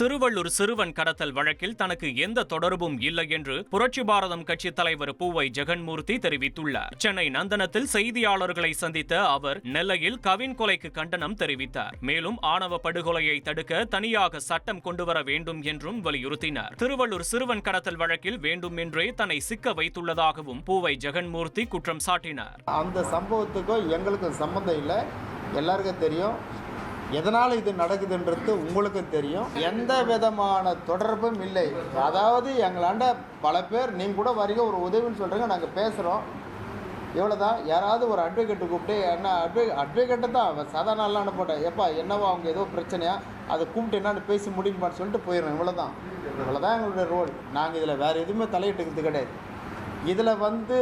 திருவள்ளூர் சிறுவன் கடத்தல் வழக்கில் தனக்கு எந்த தொடர்பும் இல்லை என்று புரட்சி பாரதம் கட்சி தலைவர் பூவை ஜெகன்மூர்த்தி தெரிவித்துள்ளார். சென்னை நந்தனத்தில் செய்தியாளர்களை சந்தித்த அவர் நெல்லையில் கவின் கொலைக்கு கண்டனம் தெரிவித்தார். மேலும் ஆணவ படுகொலையை தடுக்க தனியாக சட்டம் கொண்டுவர வேண்டும் என்றும் வலியுறுத்தினார். திருவள்ளூர் சிறுவன் கடத்தல் வழக்கில் வேண்டுமென்றே தன்னை சிக்க வைத்துள்ளதாகவும் பூவை ஜெகன்மூர்த்தி குற்றம் சாட்டினார். அந்த சம்பவத்துக்கும் எங்களுக்கும் சம்மந்தம் இல்லை. எல்லாருக்கும் தெரியும். எதனால் இது நடக்குதுன்றது உங்களுக்கும் தெரியும். எந்த விதமான தொடர்பும் இல்லை. அதாவது எங்களாண்ட பல பேர் நீங்கள் கூட வரீங்க ஒரு உதவின்னு சொல்கிறீங்க நாங்கள் பேசுகிறோம் இவ்வளோதான் யாராவது ஒரு அட்வொகேட்டு கூப்பிட்டு என்ன அட்வொ அட்வொகேட்டை தான் அவன் சாதாரண ஆள்லாம் அனுப்பட்டேன் எப்பா என்னவோ அவங்க ஏதோ பிரச்சனையா? அதை கூப்பிட்டு என்னன்னு பேசி முடியுமான்னு சொல்லிட்டு போயிடுறோம் இவ்வளோதான் இவ்வளோதான் எங்களுடைய ரோல் நாங்கள் இதில் வேறு எதுவுமே தலையிட்டுக்கிறது கிடையாது. இதில் வந்து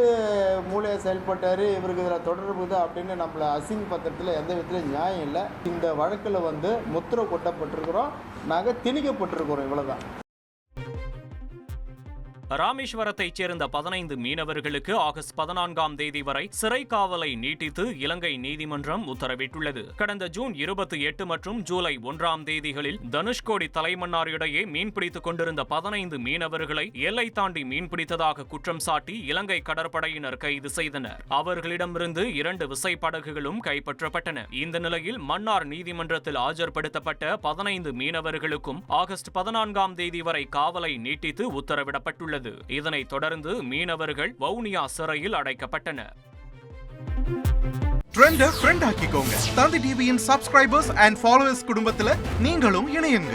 மூளையை செயல்பட்டார் இவருக்கு இதில் தொடர்புது அப்படின்னு நம்மளை அசிங் பத்திரத்தில் எந்த விதத்துலையும் நியாயம் இல்லை. இந்த வழக்கில் வந்து முத்திரை கொட்டப்பட்டிருக்கிறோம் நாங்கள் திணிக்கப்பட்டிருக்கிறோம் இவ்வளோதான் ராமேஸ்வரத்தைச் சேர்ந்த பதினைந்து மீனவர்களுக்கு ஆகஸ்ட் பதினான்காம் தேதி வரை சிறை காவலை நீட்டித்து இலங்கை நீதிமன்றம் உத்தரவிட்டுள்ளது. கடந்த ஜூன் இருபத்தி எட்டு மற்றும் ஜூலை ஒன்றாம் தேதிகளில் தனுஷ்கோடி தலைமன்னார் இடையே மீன்பிடித்துக் கொண்டிருந்த பதினைந்து மீனவர்களை எல்லை தாண்டி மீன்பிடித்ததாக குற்றம் சாட்டி இலங்கை கடற்படையினர் கைது செய்தனர். அவர்களிடமிருந்து இரண்டு விசைப்படகுகளும் கைப்பற்றப்பட்டன. இந்த நிலையில் மன்னார் நீதிமன்றத்தில் ஆஜர்படுத்தப்பட்ட பதினைந்து மீனவர்களுக்கும் ஆகஸ்ட் பதினான்காம் தேதி வரை காவலை நீட்டித்து உத்தரவிடப்பட்டுள்ளது. இதனைத் தொடர்ந்து மீனவர்கள் வவுனியா சிறையில் அடைக்கப்பட்டனர். ட்ரெண்ட ஃப்ரெண்ட் ஆக்கிக்கோங்க. தந்தி டிவியின் சப்ஸ்கிரைபர்ஸ் அண்ட் ஃபாலோவர்ஸ் குடும்பத்தில் நீங்களும் இணையுங்க.